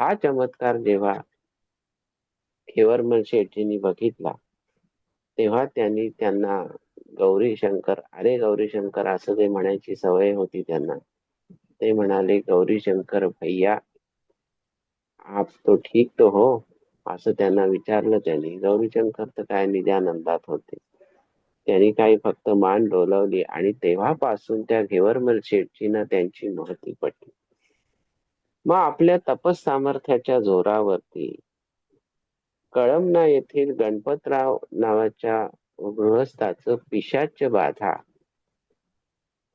हा चमत्कार जेव्हा खेवरमल शेठजींनी बघितला तेव्हा त्यांनी त्यांना गौरी शंकर अरे गौरी शंकर असं ते म्हणायची सवय होती त्यांना. ते म्हणाले गौरी शंकर भैया आप तो ठीक तो हो असं त्यांना विचारलं त्यांनी. गौरीशंकर तर काय निजानंदात होते. त्यांनी काही फक्त मान डोलवली आणि तेव्हापासून त्या घेवरमल शेटची ना त्यांची महती पटली. मग आपल्या तपस सामर्थ्याच्या जोरावरती कळमना येथील गणपतराव नावाच्या गृहस्थाचं पिशाच बाधा.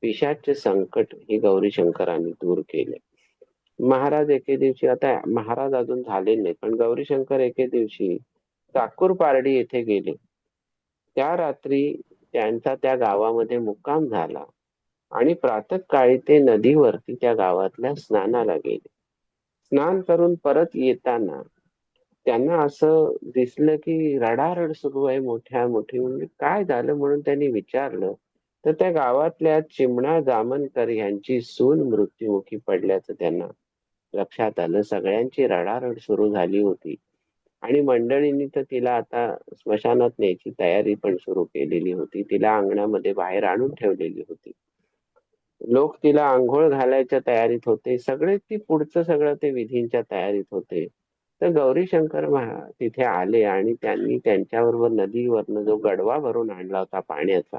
पिशाच संकट हे गौरी शंकरांनी दूर केले. महाराज एके दिवशी आता महाराज अजून झाले नाही पण गौरी शंकर एके दिवशी चाकूर पारडी येथे गेले. त्या रात्री त्यांचा त्या गावामध्ये मुक्काम झाला आणि प्रातःकाळी ते नदीवरती त्या गावातल्या स्नानाला गेले. स्नान करून परत येताना त्यांना असं दिसलं की रडारड सुरू आहे मोठ्या मोठी. म्हणजे काय झालं म्हणून त्यांनी विचारलं. तर त्या गावातल्या चिमणा जामनकर यांची सून मृत्युमुखी पडल्याचं त्यांना लक्षात आलं. सगळ्यांची रडारड सुरू झाली होती. आणि मंडळींनी तर तिला आता स्मशानात न्यायची तयारी पण सुरू केलेली होती. तिला अंगणामध्ये बाहेर आणून ठेवलेली होती. लोक तिला आंघोळ घालायच्या तयारीत होते. सगळे ती पुढचं सगळं ते विधींच्या तयारीत होते. तर गौरी शंकर तिथे आले आणि त्यांनी त्यांच्याबरोबर नदीवरनं जो गडवा भरून आणला होता पाण्याचा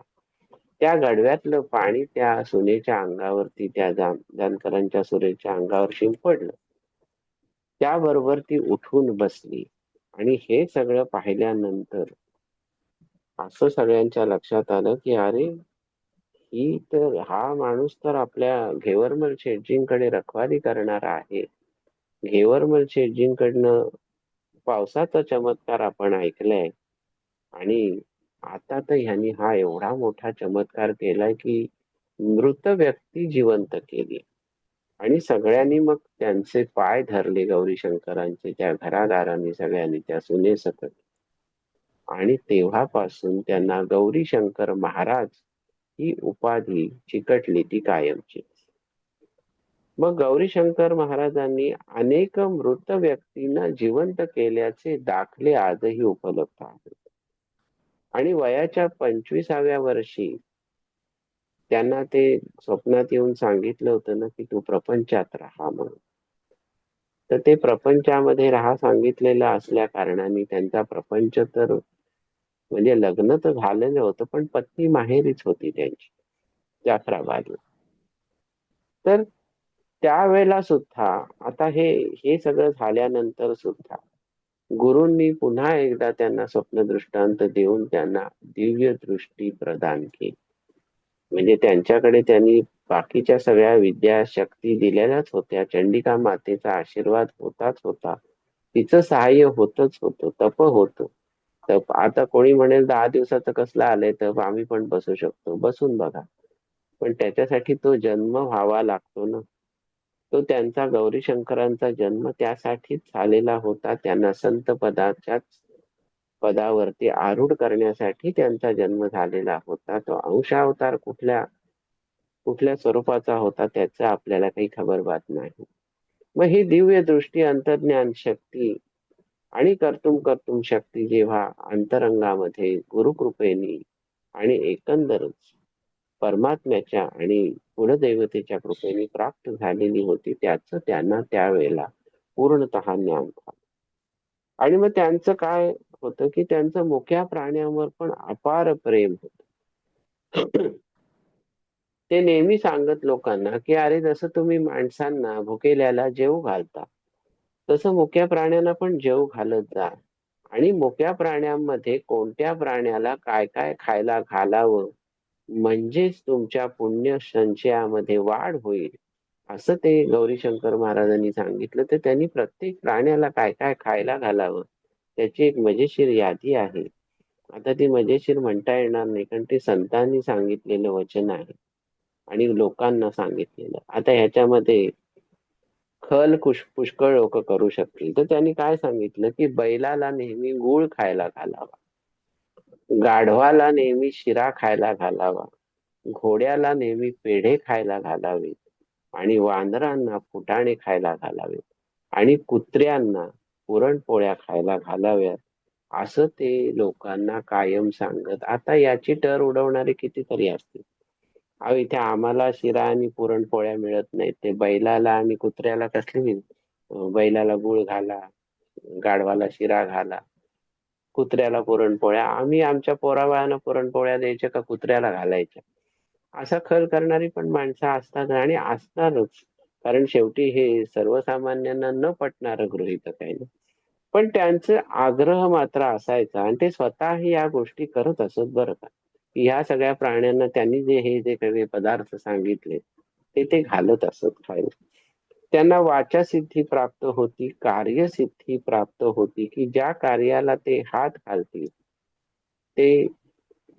त्या गडव्यातलं पाणी त्या सुनेच्या अंगावरती त्या जानकरांच्या सुनेच्या अंगावर शिंपडलं. त्याबरोबर ती उठून बसली आणि हे सगळं पाहिल्यानंतर असं सगळ्यांच्या लक्षात आलं की अरे ही तर हा माणूस तर आपल्या घेवरमल शेटजींकडे रखवाली करणारा आहे. घेवरमल शेटजींकडनं पावसाचा चमत्कार आपण ऐकलाय. आणि आता तर ह्यांनी हा एवढा मोठा चमत्कार केलाय की मृत व्यक्ती जिवंत केली. आणि सगळ्यांनी मग त्यांचे पाय धरले गौरी शंकरांचे त्या घरादारांनी सगळ्यांनी त्या सुने सुनेसकट आणि तेव्हापासून त्यांना गौरी शंकर महाराज ही उपाधी चिकटली ती कायमची. मग गौरीशंकर महाराजांनी अनेक मृत व्यक्तींना जिवंत केल्याचे दाखले आजही उपलब्ध आहेत. आणि वयाच्या पंचवीसाव्या वर्षी त्यांना ते स्वप्नात येऊन सांगितलं होतं ना की तू प्रपंचात राहा म्हणून. तर ते प्रपंचामध्ये राहा सांगितलेलं असल्या कारणाने त्यांचा प्रपंच तर म्हणजे लग्न तर झालेलं होतं पण पत्नी माहेरीच होती त्यांची जाफराबादला. तर त्यावेळेला सुद्धा आता हे हे सगळं झाल्यानंतर सुद्धा गुरूंनी पुन्हा एकदा त्यांना स्वप्न दृष्टांत देऊन त्यांना दिव्य दृष्टी प्रदान केली. म्हणजे त्यांच्याकडे त्यांनी बाकीच्या सगळ्या विद्या शक्ती दिलेल्याच होत्या चंडिका मातेचा आशीर्वाद होताच होता तिचं सहाय्य होतच होतं तप होतं. तर आता कोणी म्हणेल दहा दिवसाचं कसलं आलंय तर आम्ही पण बसू शकतो. बसून बघा. पण त्याच्यासाठी तो जन्म व्हावा लागतो ना. तो त्यांचा गौरी शंकरांचा जन्म त्यासाठीच झालेला होता. त्यांना संत पदाच्याच पदावरती आरूढ करण्यासाठी त्यांचा जन्म झालेला होता. तो अंशावतार कुठल्या कुठल्या स्वरूपाचा होता त्याचं आपल्याला काही खबर बात नाही. मग ही दिव्य दृष्टी अंतर्ज्ञान शक्ती आणि कर्तुम कर्तुम शक्ती जेव्हा अंतरंगामध्ये गुरुकृपेनी आणि एकंदरच परमात्म्याच्या आणि कुलदेवतेच्या कृपेने प्राप्त झालेली होती त्याच त्यांना त्यावेळेला पूर्णत ज्ञान झालं. आणि मग त्यांचं काय होतं की त्यांचं मुख्या प्राण्यांवर पण अपार प्रेम होत. ते नेहमी सांगत लोकांना की अरे जसं तुम्ही माणसांना भुकेल्याला जेव घालता तसं मुक्या प्राण्यांना पण जेव घालत जा. आणि मुक्या प्राण्यांमध्ये कोणत्या प्राण्याला काय काय खायला घालावं? म्हणजेच तुमच्या पुण्य संचयामध्ये वाढ होईल. असं ते गौरीशंकर महाराजांनी सांगितलं. तर त्यांनी प्रत्येक प्राण्याला काय काय खायला घालावं? त्याची एक मजेशीर यादी आहे. आता ती मजेशीर म्हणता येणार नाही कारण ते संतांनी सांगितलेलं वचन आहे. आणि लोकांना सांगितलेलं. आता ह्याच्यामध्ये खल पुष्कळ लोक करू शकतील. तर त्यांनी काय सांगितलं की बैलाला नेहमी गुळ खायला घालावा. गाढवाला नेहमी शिरा खायला घालावा. घोड्याला नेहमी पेढे खायला घालावेत. आणि वानरांना फुटाणे खायला घालावेत. आणि कुत्र्यांना पुरणपोळ्या खायला घालाव्यात. असं ते लोकांना कायम सांगत. आता याची टर उडवणारे कितीतरी असतील. अहो इथे आम्हाला शिरा आणि पुरणपोळ्या मिळत नाहीत. ते बैलाला आणि कुत्र्याला कसली बैलाला गुळ घाला गाढवाला शिरा घाला कुत्र्याला पुरणपोळ्या. आम्ही आमच्या पोराबाळांना पुरणपोळ्या द्यायच्या का कुत्र्याला घालायच्या? असा खल करणारी पण माणसं असतात आणि असणारच कारण शेवटी हे सर्वसामान्यांना न पटणारं गृहित आहे ना. पण त्यांचं आग्रह मात्र असायचा आणि ते स्वतःही या गोष्टी करत असत बरं का? ह्या सगळ्या प्राण्यांना त्यांनी जे हे जे काही पदार्थ सांगितले ते ते घालत असत खायला त्यांना वाचा सिद्धी प्राप्त होती कार्यसिद्धी प्राप्त होती की ज्या कार्याला ते हात घालतील ते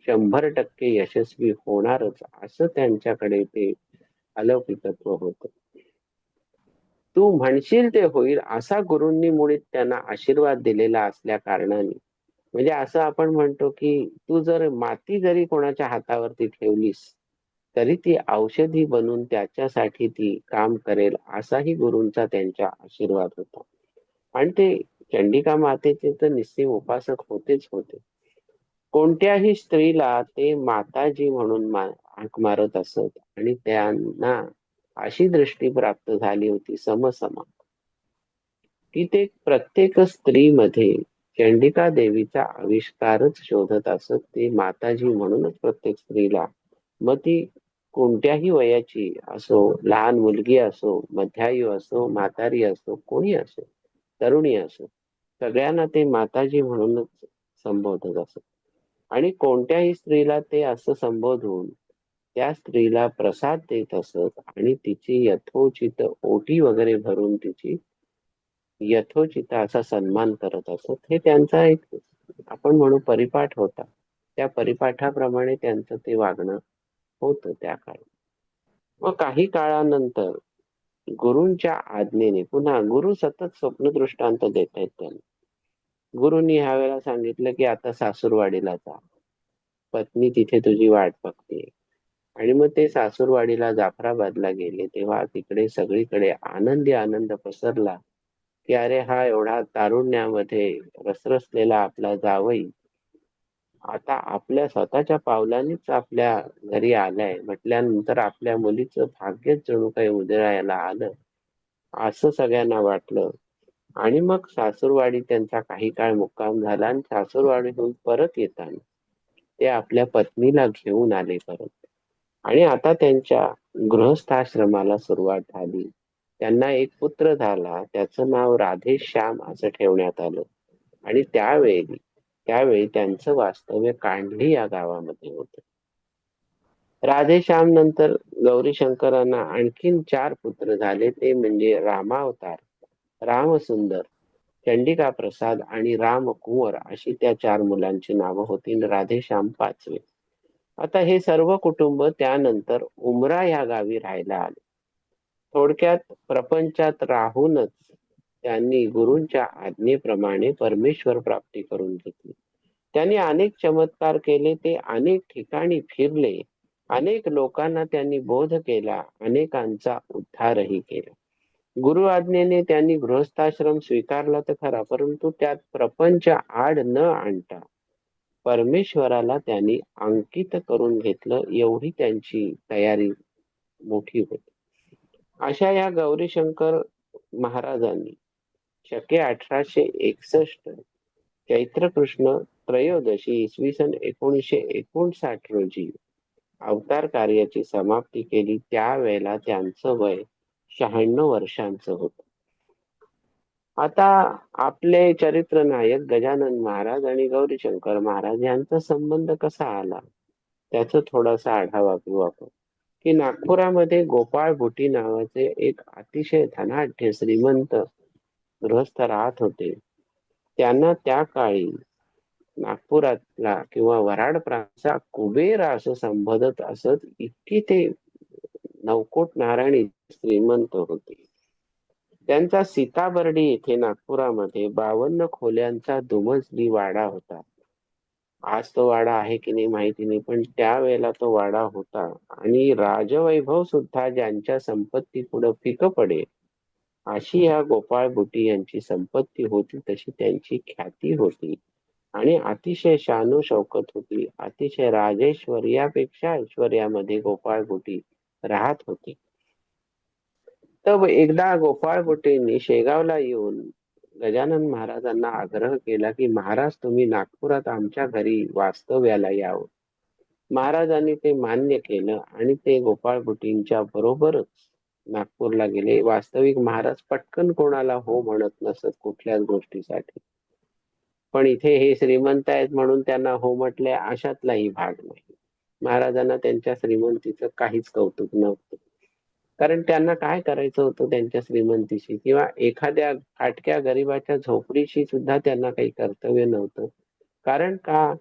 शंभर टक्के यशस्वी होणारच असं त्यांच्याकडे ते अलौकिकत्व होत. तू म्हणशील ते होईल असा गुरुंनी मुळीत त्यांना आशीर्वाद दिलेला असल्या कारणाने. म्हणजे असं आपण म्हणतो की तू जर माती जरी कोणाच्या हातावरती ठेवलीस तरी ती औषधी बनून त्याच्यासाठी ती काम करेल असाही गुरूंचा त्यांच्या आशीर्वाद होता. आणि ते चंडिका मातेचे तर निश्चित उपासक होतेच होते. कोणत्याही स्त्रीला ते माताजी म्हणून हाक मारत असत आणि त्यांना अशी दृष्टी प्राप्त झाली होती समसमा की ते प्रत्येक स्त्रीमध्ये चंडिका देवीचा आविष्कारच शोधत असत ते माताजी म्हणूनच प्रत्येक स्त्रीला मग ती कोणत्याही वयाची असो लहान मुलगी असो मध्यायू असो म्हातारी असो कोणी असो तरुणी असो सगळ्यांना ते माताजी म्हणूनच संबोधत असत. आणि कोणत्याही स्त्रीला ते असं संबोधून त्या स्त्रीला प्रसाद देत असत आणि तिची यथोचित ओटी वगैरे भरून तिची यथोचित असा सन्मान करत असत हे त्यांचा एक आपण म्हणू परिपाठ होता. त्या परिपाठाप्रमाणे त्यांचं ते वागणं होत त्या काळी. मग काही काळानंतर गुरूंच्या आज्ञेने पुन्हा गुरु सतत स्वप्न दृष्टांत देत आहेत त्यांना. गुरुंनी ह्या वेळेला सांगितलं की आता सासूरवाडीला जा. पत्नी तिथे तुझी वाट बघते. आणि मग ते सासूरवाडीला जाफराबादला गेले तेव्हा तिकडे सगळीकडे आनंदी आनंद पसरला. की अरे हा एवढा तारुण्यामध्ये रसरसलेला आपला जावई. आता आपल्या स्वतःच्या पावलांनीच आपल्या घरी आलाय. म्हटल्यानंतर आपल्या मुलीचं भाग्यच जणू काही उदयाला आलं. असं सगळ्यांना वाटलं. आणि मग सासूरवाडी त्यांचा काही काळ मुक्काम झाला आणि सासूरवाडीतून परत येताना ते आपल्या पत्नीला घेऊन आले परत. आणि आता त्यांच्या गृहस्थाश्रमाला सुरुवात झाली. त्यांना एक पुत्र झाला त्याचं नाव राधेश्याम असं ठेवण्यात आलं. आणि त्यावेळी त्यावेळी त्यांचं वास्तव्य कांढली या गावामध्ये होत. राधेश्याम नंतर गौरी शंकरांना आणखीन चार पुत्र झाले. ते म्हणजे रामावतार रामसुंदर चंडिका प्रसाद आणि राम कुंवर अशी त्या चार मुलांची नावं होती राधेश्याम पाचवे. आता हे सर्व कुटुंब त्यानंतर उमरा या गावी राहायला आले. थोडक्यात प्रपंचात राहूनच त्यांनी गुरूंच्या आज्ञेप्रमाणे परमेश्वर प्राप्ती करून घेतली. त्यांनी अनेक चमत्कार केले ते अनेक ठिकाणी फिरले अनेक लोकांना त्यांनी बोध केला अनेकांचा उद्धारही केला. गुरु आज्ञेने त्यांनी गृहस्थाश्रम स्वीकारला तर खरा परंतु त्यात प्रपंच आड न आणता परमेश्वराला त्यांनी अंकित करून घेतलं एवढी त्यांची तयारी मोठी होती. अशा या गौरीशंकर महाराजांनी शके अठराशे एकसष्ट चैत्र कृष्ण त्रयोदशी इसवी सन एकोणीसशे एकोणसाठ रोजी अवतार कार्याची समाप्ती केली. त्यावेळेला त्यांचं वय शहाण्णव वर्षांचं होत. आता आपले चरित्र नायक गजानन महाराज आणि गौरीशंकर महाराज यांचा संबंध कसा आला? त्याचा थोडासा आढावा घेऊ आपण. की नागपुरामध्ये गोपाळ भुटी नावाचे एक अतिशय धनाढ्य श्रीमंत गृहस्थ राहत होते. त्यांना त्या काळी नागपुरातला किंवा वराड प्रांतचा कुबेर असं संबोधत असत इतकी ते नवकोट नारायणी श्रीमंत होते. त्यांचा सीताबर्डी येथे नागपुरामध्ये बावन्न खोल्यांचा दुमजली वाडा होता. आज तो वाडा आहे की नाही माहिती नाही पण त्यावेळेला तो वाडा होता. आणि राजवैभव सुद्धा ज्यांच्या संपत्ती पुढे फिक पडे अशी ह्या गोपाळ बुटी यांची संपत्ती होती तशी त्यांची ख्याती होती. आणि अतिशय शानू शौकत होती अतिशय राजेश्वर्यापेक्षा ऐश्वर्यामध्ये गोपाळ बुटी राहत होती. तर एकदा गोपाळ बुटींनी शेगावला येऊन गजानन महाराजांना आग्रह केला की महाराज तुम्ही नागपुरात आमच्या घरी वास्तव्याला यावं. महाराजांनी ते मान्य केलं आणि ते गोपाळ बुटींच्या बरोबरच नागपूरला गेले. वास्तविक महाराज पटकन कोणाला हो म्हणत नसत कुठल्याच गोष्टीसाठी. पण इथे हे श्रीमंत आहेत म्हणून त्यांना हो म्हटले अशातलाही भाग नाही. महाराजांना त्यांच्या श्रीमंतीचं काहीच कौतुक नव्हतं. कारण त्यांना काय करायचं होतं त्यांच्या श्रीमंतीशी किंवा एखाद्या फाटक्या गरिबाच्या झोपडीशी सुद्धा त्यांना काही कर्तव्य नव्हतं? कारण का?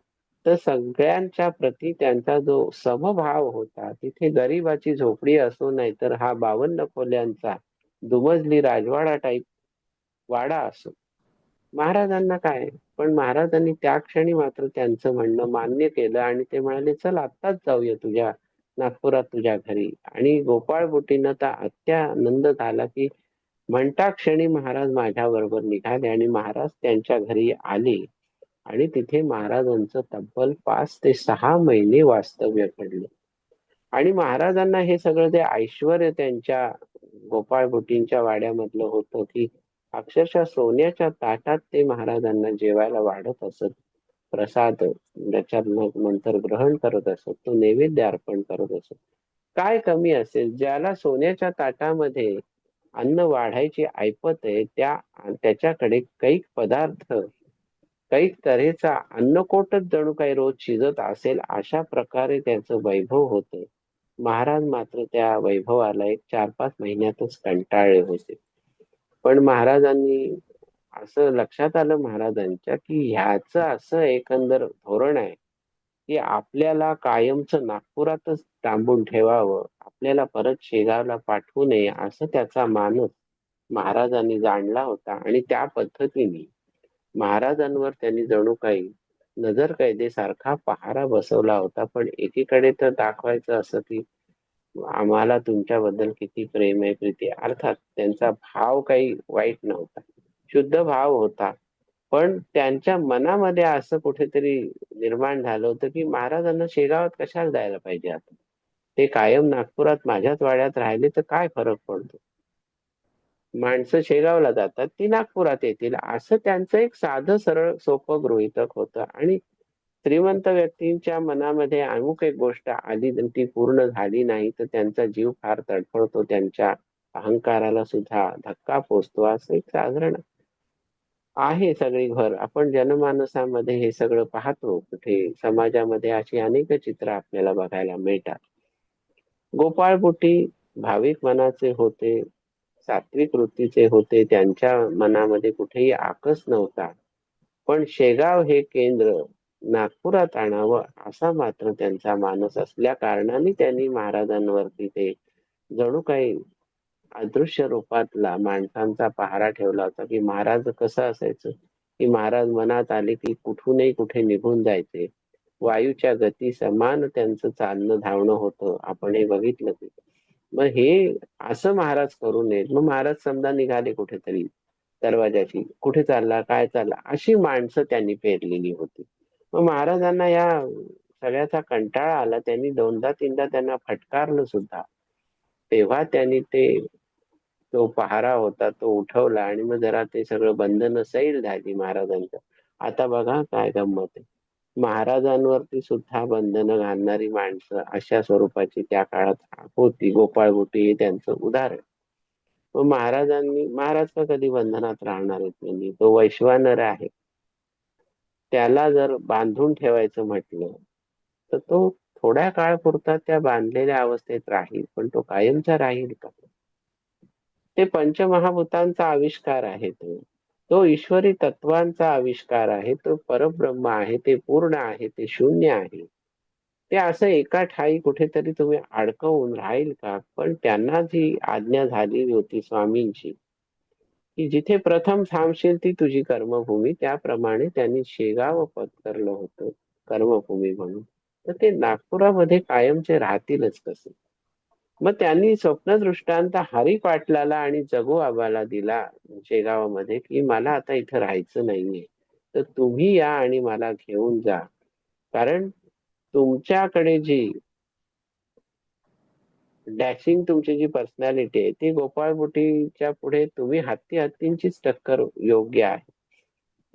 तर सगळ्यांच्या प्रती त्यांचा जो समभाव होता तिथे गरिबाची झोपडी असो नाही तर हा बावन्न खोल्यांचा दुमजली राजवाडा टाईप वाडा असो. महाराजांना काय? पण महाराजांनी त्या क्षणी मात्र त्यांचं म्हणणं मान्य केलं आणि ते म्हणाले चल आत्ताच जाऊया तुझ्या नागपुरात तुझ्या घरी. आणि गोपाळ बुटींना तर अत्यानंद झाला की म्हणता क्षणी महाराज माझ्या बरोबर निघाले आणि महाराज त्यांच्या घरी आले. आणि तिथे महाराजांचं तब्बल पाच ते सहा महिने वास्तव्य घडलं. आणि महाराजांना हे सगळं ते ऐश्वर त्यांच्या गोपाळ बोटींच्या वाड्यामधलं होतं की अक्षरशः सोन्याच्या ताटात ते महाराजांना जेवायला वाढत असत. प्रसाद ज्याच्यात मग नंतर ग्रहण करत असत तो नैवेद्य अर्पण करत असत काय कमी असेल? ज्याला सोन्याच्या ताटामध्ये अन्न वाढायची ऐपत आहे त्या त्याच्याकडे कैक पदार्थ कैक तऱ्हेचा अन्नकोटच जणू काही रोज शिजत असेल अशा प्रकारे त्याचं वैभव होते महाराज मात्र त्या वैभवाला एक चार पाच महिन्यातच कंटाळले होते. पण महाराजांनी असं लक्षात आलं महाराजांच्या की ह्याच असं एकंदर धोरण आहे की आपल्याला कायमचं नागपुरातच थांबून ठेवावं आपल्याला परत शेगावला पाठवू नये असं त्याचा मानस महाराजांनी जाणला होता आणि त्या पद्धतीने महाराजांवर त्यांनी जणू काही नजर कैदेसारखा पहारा बसवला होता. पण एकीकडे तर दाखवायचं असं की आम्हाला तुमच्याबद्दल किती प्रेम आहे प्रीती अर्थात त्यांचा भाव काही वाईट नव्हता. शुद्ध भाव होता. पण त्यांच्या मनामध्ये असं कुठेतरी निर्माण झालं होतं की महाराजांना शेगावात कशाला जायला पाहिजे आता? ते कायम नागपुरात माझ्याच वाड्यात राहिले तर काय फरक पडतो? माणसं शेगावला जातात ती नागपुरात येतील. असं त्यांचं एक साधं सरळ सोपं गृहितक होतं. आणि श्रीमंत व्यक्तींच्या मनामध्ये अमुक एक गोष्ट आली ती पूर्ण झाली नाही तर त्यांचा जीव फार तडफडतो. त्यांच्या अहंकाराला सुद्धा धक्का पोचतो. असं एक साधारण आहे सगळी घर. आपण जनमानसामध्ये हे सगळं पाहतो. कुठे समाजामध्ये अशी अनेक चित्र आपल्याला बघायला मिळतात. गोपाळपुटी भाविक मनाचे होते सात्विक वृत्तीचे होते त्यांच्या मनामध्ये कुठेही आकस नव्हता. पण शेगाव हे केंद्र नागपुरात आणावं असा मात्र त्यांचा मानस असल्या कारणाने त्यांनी महाराजांवरती ते जणू काही अदृश्य रूपातला माणसांचा पहारा ठेवला होता की महाराज कसं असायचं? की महाराज मनात आले की कुठूनही कुठे निघून जायचे. वायूच्या गती समान त्यांचं चालणं धावणं होतं. आपण हे बघितलं की मग हे असं महाराज करू नयेत. मग महाराज समजा निघाले कुठेतरी दरवाजाची कुठे चालला? काय चालला? अशी माणसं त्यांनी पेरलेली होती. मग महाराजांना या सगळ्याचा कंटाळा आला. त्यांनी दोनदा तीनदा त्यांना फटकारलं सुद्धा. तेव्हा त्यांनी ते तो पहारा होता तो उठवला आणि मग जरा ते सगळं बंधन सैल झाली महाराजांचं. आता बघा काय गंमत आहे. महाराजांवरती सुद्धा बंधनं घालणारी माणसं अशा स्वरूपाची त्या काळात होती. गोपाळगुटी त्यांचं उदाहरण. मग महाराजांनी महाराज का कधी बंधनात राहणार आहेत त्यांनी तो वैश्वानर आहे. त्याला जर बांधून ठेवायचं म्हटलं तर तो थोड्या काळ पुरता त्या बांधलेल्या अवस्थेत राहील पण तो कायमचा राहील का? ते पंचमहाभूतांचा आविष्कार आहे तो. तो ईश्वरी तत्वांचा आविष्कार आहे. तो परब्रह्म आहे. ते पूर्ण आहे. ते शून्य आहे. ते असं एका ठाई कुठेतरी तुम्ही अडकवून राहील का? पण त्यांना जी आज्ञा झालेली होती स्वामींची. की जिथे प्रथम थांबशील ती तुझी कर्मभूमी. त्याप्रमाणे त्यांनी शेगाव पत्करलं होतं कर्मभूमी म्हणून. तर ते नागपुरामध्ये कायमचे राहतीलच कसे मग त्यांनी स्वप्न दृष्टांत हरी पाटलाला आणि जगू आबाला दिला शेगावामध्ये की मला आता इथं राहायचं नाहीये. तर तुम्ही या आणि मला घेऊन जा. कारण तुमच्याकडे जी डॅशिंग तुमची जी पर्सनॅलिटी आहे ती गोपाळ बुटीच्या पुढे तुम्ही हत्ती हत्तींचीच टक्कर योग्य आहे.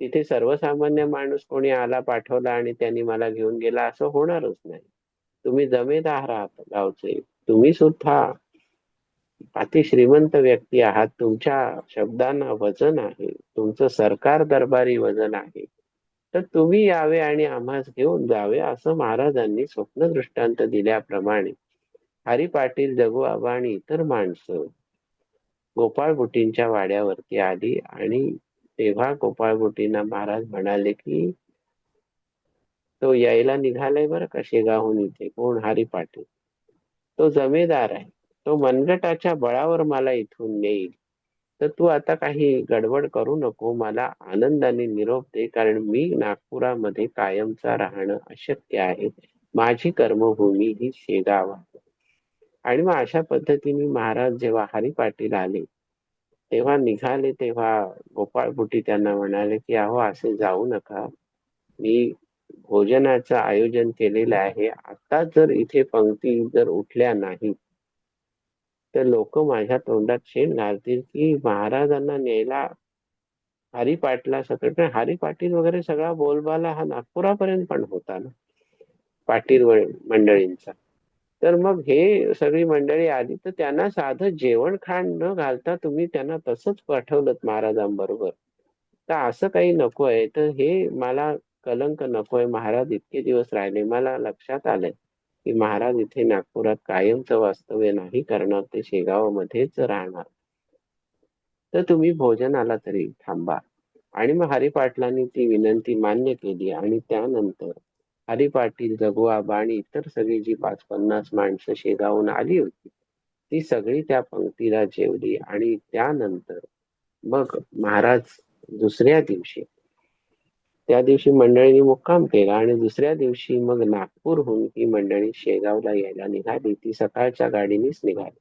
तिथे सर्वसामान्य माणूस कोणी आला पाठवला आणि त्यांनी मला घेऊन गेला असं होणारच नाही. तुम्ही जमेदार आहात गावचे. तुम्ही सुद्धा अति श्रीमंत व्यक्ती आहात. तुमच्या शब्दांना वजन आहे. तुमचं सरकार दरबारी वजन आहे. तर तुम्ही यावे आणि आम्हास घेऊन जावे असं महाराजांनी स्वप्न दृष्टांत दिल्याप्रमाणे. हरी पाटील जगू आणि इतर माणसं गोपाळ बुटींच्या वाड्यावरती आली आणि तेव्हा गोपाळ बुटींना महाराज म्हणाले की तो यायला निघालाय बरं का शेगावहून इथे? कोण? हरी पाटील. तो जमेदार आहे. तो मनगटाच्या बळावर मला इथून नेईल. तर तू आता काही गडबड करू नको. मला आनंदाने निरोप दे कारण मी नागपुरामध्ये कायमचा राहणं अशक्य आहे. माझी कर्मभूमी ही शेगाव आहे. आणि मग अशा पद्धतीने महाराज जेव्हा हरी पाटील आले तेव्हा निघाले तेव्हा गोपाळ बुटी त्यांना म्हणाले की अहो असे जाऊ नका. मी भोजनाचं आयोजन केलेलं आहे. आता जर इथे पंक्ती जर उठल्या नाही तर लोक माझ्या तोंडात शेण घालतील की महाराजांना न्यायला हरी पाटला सकट हरी पाटील वगैरे सगळा बोलबाला हा नागपुरापर्यंत पण होता ना पाटील मंडळींचा. तर मग हे सगळी मंडळी आली तर त्यांना साधं जेवण खाण न घालता तुम्ही त्यांना तसंच पाठवलं महाराजांबरोबर. तर असं काही नको आहे तर हे मला कलंक नकोय. महाराज इतके दिवस राहिले. मला लक्षात आलंय की महाराज इथे नागपुरात कायमचं वास्तव्य नाही करणार. ते शेगावमध्येच राहणार. तर तुम्ही भोजनाला तरी थांबा. आणि मग हरिपाटलांनी ती विनंती मान्य केली. आणि त्यानंतर हरिपाटील जगुआ जगुआबा आणि इतर सगळी जी पाच पन्नास माणसं शेगावून आली होती ती सगळी त्या पंक्तीला जेवली. आणि त्यानंतर मग महाराज दुसऱ्या दिवशी त्या दिवशी मंडळीने मुक्काम केला आणि दुसऱ्या दिवशी मग नागपूरहून ही मंडळी शेगावला यायला निघाली. ती सकाळच्या गाडीनेच निघाली.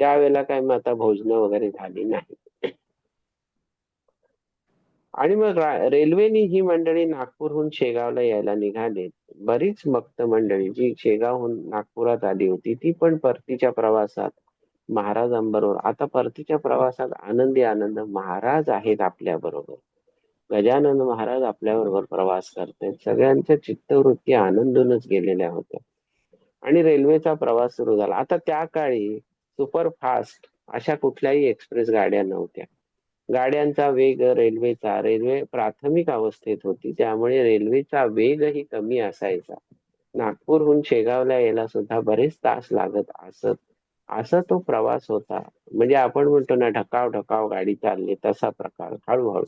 त्यावेळेला काय मग आता भोजन वगैरे झाली नाही. आणि मग रेल्वेनी ही मंडळी नागपूरहून शेगावला यायला निघाली. बरीच मक्त मंडळी जी शेगावहून नागपुरात आली होती ती पण परतीच्या प्रवासात महाराजांबरोबर आता परतीच्या प्रवासात आनंदी आनंद महाराज आहेत आपल्या बरोबर. गजानन महाराज आपल्याबरोबर प्रवास करतायत सगळ्यांच्या चित्तवृत्ती आनंदूनच गेलेल्या होत्या. आणि रेल्वेचा प्रवास सुरू झाला. आता त्या काळी सुपरफास्ट अशा कुठल्याही एक्सप्रेस गाड्या नव्हत्या. गाड्यांचा वेग रेल्वेचा. रेल्वे प्राथमिक अवस्थेत होती. त्यामुळे रेल्वेचा वेगही कमी असायचा. नागपूरहून शेगावला यायला सुद्धा बरेच तास लागत असत. असा तो प्रवास होता. म्हणजे आपण म्हणतो ना ढकाव ढकाव गाडी चालली. तसा प्रकार हळूहळू.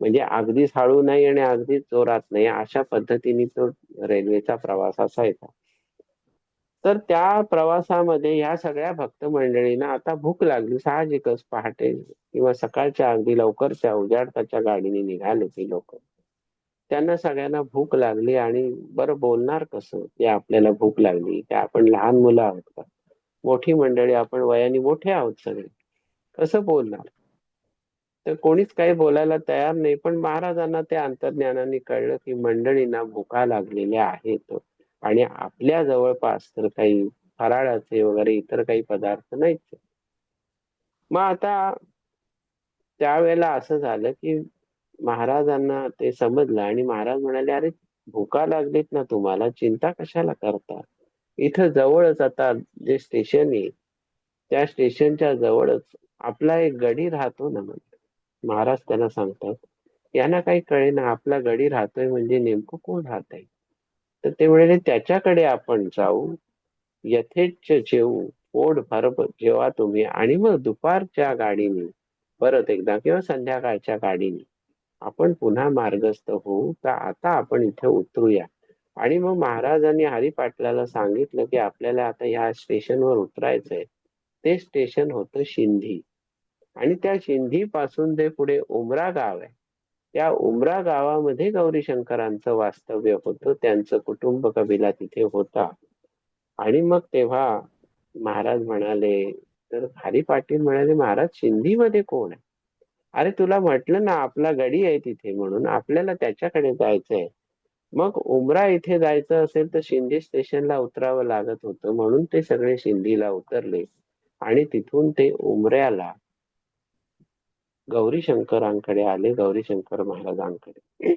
म्हणजे अगदीच हळू नाही आणि अगदीच जोरात नाही अशा पद्धतीने तो रेल्वेचा प्रवास असायचा तर त्या प्रवासामध्ये ह्या सगळ्या भक्त मंडळींना आता भूक लागली साहजिकच पहाटे किंवा सकाळच्या अगदी लवकरच्या उजाडताच्या गाडीने निघाले ती लोक. त्यांना सगळ्यांना भूक लागली आणि बरं बोलणार कसं? की आपल्याला भूक लागली की आपण लहान मुलं आहोत का? मोठी मंडळी आपण वयाने मोठे आहोत सगळे. कसं बोलणार? तर कोणीच काही बोलायला तयार नाही. पण महाराजांना त्या अंतर्ज्ञानाने कळलं की मंडळींना भुका लागलेल्या आहेत. आणि आपल्या जवळपास तर काही फराळाचे वगैरे इतर काही पदार्थ नाहीत. मग आता त्यावेळेला असं झालं की महाराजांना ते समजलं आणि महाराज म्हणाले अरे भुका लागलीत ना तुम्हाला? चिंता कशाला करता? इथं जवळच आता जे स्टेशन आहे त्या स्टेशनच्या जवळच आपला एक गडी राहतो ना म्हणजे महाराज त्याला सांगतात यांना काही कळे ना आपला गडी राहतोय म्हणजे नेमकं कोण राहत आहे तर ते म्हणाले त्याच्याकडे आपण जाऊ यथेच्छ जेऊ पोट भर जेव्हा तुम्ही आणि मग दुपारच्या गाडीने परत एकदा किंवा संध्याकाळच्या गाडीने आपण पुन्हा मार्गस्थ होऊ तर आता आपण इथे उतरूया? आणि मग महाराजांनी हरिपाटलाला सांगितलं की आपल्याला आता ह्या स्टेशनवर उतरायचंय. ते स्टेशन होतं शिंधी. आणि त्या शिंधी पासून ते पुढे उमरा गाव आहे त्या उमरा गावामध्ये गौरी शंकरांचं वास्तव्य होतं त्यांचं कुटुंब कबिला तिथे होता. आणि मग तेव्हा महाराज म्हणाले तर हरी पाटील म्हणाले महाराज सिंधीमध्ये कोण आहे? अरे तुला म्हटलं ना आपला गडी आहे तिथे म्हणून आपल्याला त्याच्याकडे जायचंय. मग उमरा इथे जायचं असेल तर शिंदे स्टेशनला उतरावं लागत होतं म्हणून ते सगळे शिंदीला उतरले. आणि तिथून ते उमऱ्याला गौरी शंकरांकडे आले गौरी शंकर महाराजांकडे.